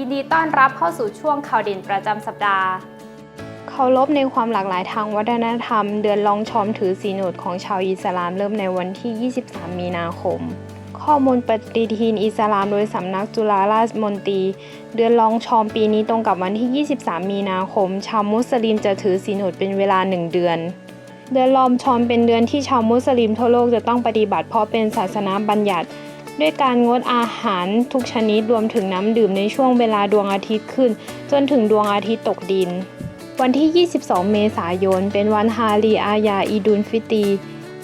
ยินดีต้อนรับเข้าสู่ช่วงข่าวเด่นประจำสัปดาห์เคารพในความหลากหลายทางวัฒนธรรม เดือนลองชอมถือศีลอดของชาวอิสลามเริ่มในวันที่ 23 มีนาคม ข้อมูลปฏิทินอิสลามโดยสำนักจุฬาราชมนตรี เดือนลองชอมปีนี้ตรงกับวันที่ 23 มีนาคม ชาวมุสลิมจะถือศีลอดเป็นเวลา 1 เดือนเดือนลอมชอมเป็นเดือนที่ชาวมุสลิมทั่วโลกจะต้องปฏิบัติเพราะเป็นศาสนาบัญญัติ ด้วยการงดอาหารทุกชนิดรวมถึงน้ำดื่มในช่วงเวลาดวงอาทิตย์ขึ้น จนถึงดวงอาทิตย์ตกดิน วันที่ 22 เมษายน เป็นวันฮารีอายาอีดุลฟิตี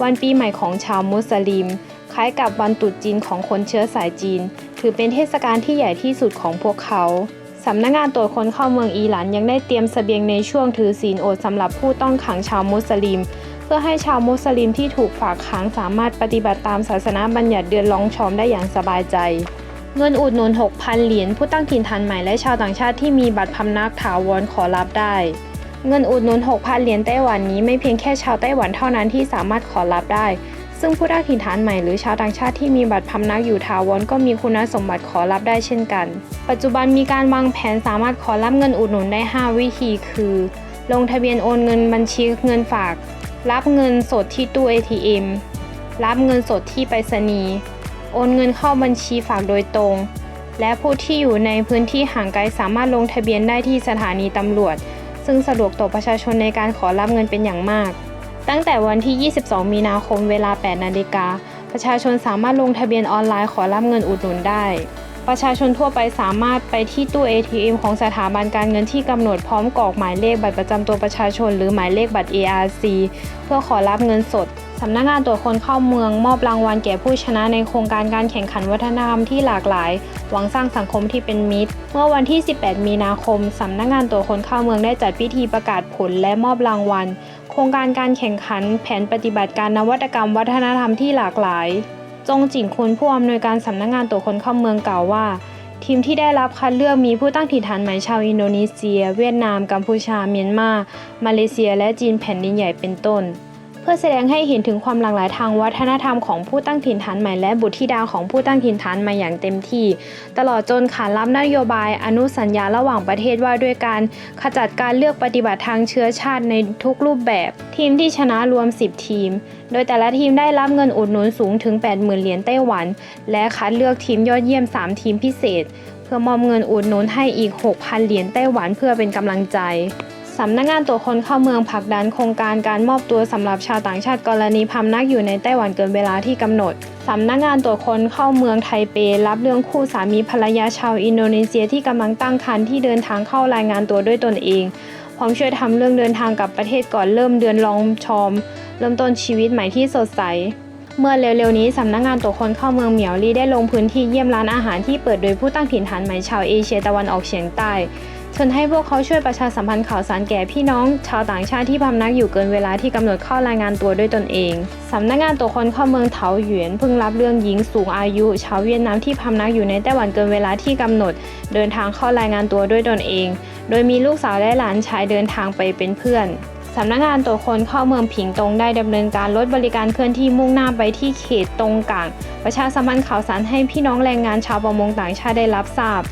วันปีใหม่ของชาวมุสลิม คล้ายกับวันตรุษจีนของคนเชื้อสายจีน ถือเป็นเทศกาลที่ใหญ่ที่สุดของพวกเขาสำนักงานตรวจคนเข้าเมืองอิหร่านยังได้เตรียมเสบียงในช่วงถือศีลอดสำหรับผู้ต้องขังชาวมุสลิม เพื่อให้ชาวมุสลิมที่ถูกฝากขังสามารถปฏิบัติตามศาสนาบัญญัติเดือนลองชอมได้อย่างสบายใจ เงินอุดหนุน 6,000 เหรียญผู้ตั้งถิ่นฐานใหม่และชาวต่างชาติที่มีบัตรพำนักถาวรขอรับได้ เงินอุดหนุน 6,000 เหรียญไต้หวันนี้ไม่เพียงแค่ชาวไต้หวันเท่านั้นที่สามารถขอรับได้ ซึ่งผู้ตั้งถิ่นฐานใหม่หรือชาวต่างชาติที่มีบัตรพำนักอยู่ถาวรก็มีคุณสมบัติขอรับได้เช่นกัน ปัจจุบันมีการวางแผนสามารถขอรับเงินอุดหนุนได้ 5 วิธี คือ ลงทะเบียนโอนเงินบัญชีเงินฝาก รับเงินสดที่ตู้ ATM รับเงินสดที่ไปรษณีย์โอนเงินเข้าบัญชีฝากโดยตรง และผู้ที่อยู่ในพื้นที่ห่างไกลสามารถลงทะเบียนได้ที่สถานีตำรวจ ซึ่งสะดวกต่อประชาชนในการขอรับเงินเป็นอย่างมาก ตั้งแต่วันที่ 22 มีนาคมเวลา 8 นาฬิกา ประชาชนสามารถลงทะเบียนออนไลน์ขอรับเงินอุดหนุนได้ ประชาชนทั่วไปสามารถไปที่ตู้ ATM ของสถาบันการเงินที่กำหนดพร้อมกรอกหมายเลขบัตรประจำตัวประชาชน หรือหมายเลขบัตร ARC เพื่อขอรับเงินสดสำนักงานตรวจคนเข้าเมืองมอบรางวัลแก่ผู้ชนะในโครงการการแข่งขันวัฒนธรรมที่หลากหลาย หวังสร้างสังคมที่เป็นมิตร เมื่อวันที่ 18 มีนาคม สำนักงานตรวจคนเข้าเมืองได้จัดพิธีประกาศผลและมอบรางวัล โครงการการแข่งขันแผนปฏิบัติการนวัตกรรมวัฒนธรรมที่หลากหลาย จงจิงคุณผู้อำนวยการสำนักงานตรวจคนเข้าเมืองกล่าวว่า ทีมที่ได้รับคัดเลือกมีผู้ตั้งถิ่นฐานใหม่ชาวอินโดนีเซีย เวียดนาม กัมพูชา เมียนมา มาเลเซีย และจีนแผ่นดินใหญ่เป็นต้น เพื่อแสดงให้เห็นถึงความหลากหลายทางวัฒนธรรมของผู้ตั้งถิ่นฐานใหม่และบุตรธิดาของผู้ตั้งถิ่นฐานใหม่อย่างเต็มที่ ตลอดจนขานรับนโยบายอนุสัญญาระหว่างประเทศว่าด้วยการขจัดการเลือกปฏิบัติทางเชื้อชาติในทุกรูปแบบ ทีมที่ชนะรวม 10 ทีม โดยแต่ละทีมได้รับเงินอุดหนุนสูงถึง 80,000 เหรียญไต้หวัน และคัดเลือกทีมยอดเยี่ยม 3 ทีมพิเศษ เพื่อมอบเงินอุดหนุนให้อีก 6,000 เหรียญไต้หวันเพื่อเป็นกำลังใจ สำนักงานตัวจคนเข้าเมืองผลักดันโครงการการมอบตัวสำหรับชาวต่างชาติกรณีพำนักอยู่ในไต้หวันเกินเวลาที่กำหนด สำนักงานตรวจคนเข้าเมืองไทเป รับเรื่องคู่สามีภรรยาชาวอินโดนีเซียที่กำลังตั้งครรภ์ที่เดินทางเข้ารายงานตัวด้วยตนเอง พร้อมช่วยทำเรื่องเดินทางกลับประเทศก่อนเริ่มเดือนรองชอม เริ่มต้นชีวิตใหม่ที่สดใสเมื่อเร็วๆนี้สำนักงานตรวจคนเข้าเมืองเหมียวลี่ได้ลงพื้นที่เยี่ยมร้านอาหารที่เปิดโดยผู้ตั้งถิ่นฐานใหม่ชาวเอเชียตะวันออกเฉียงใต้ เชิญให้พวกเขาช่วยประชาสัมพันธ์ข่าวสารแก่พี่น้อง ชาวต่างชาติที่พำนักอยู่เกินเวลาที่กำหนดเข้ารายงานตัวด้วยตนเองสำนักงานตรวจคนเข้าเมืองเถาหยวนเพิ่งรับเรื่องหญิงสูงอายุ ชาวเวียดนามที่พำนักอยู่ในไต้หวันเกินเวลาที่กำหนด เดินทางเข้ารายงานตัวด้วยตนเอง โดยมีลูกสาวและหลานชายเดินทางไปเป็นเพื่อนสำนักงานตรวจคนเข้าเมืองผิงตงได้ดำเนินการลดบริการเคลื่อนที่มุ่งหน้าไปที่เขตตรงกลางประชาสัมพันธ์ข่าวสารให้พี่น้องแรงงานชาวประมงต่างชาติได้รับทราบ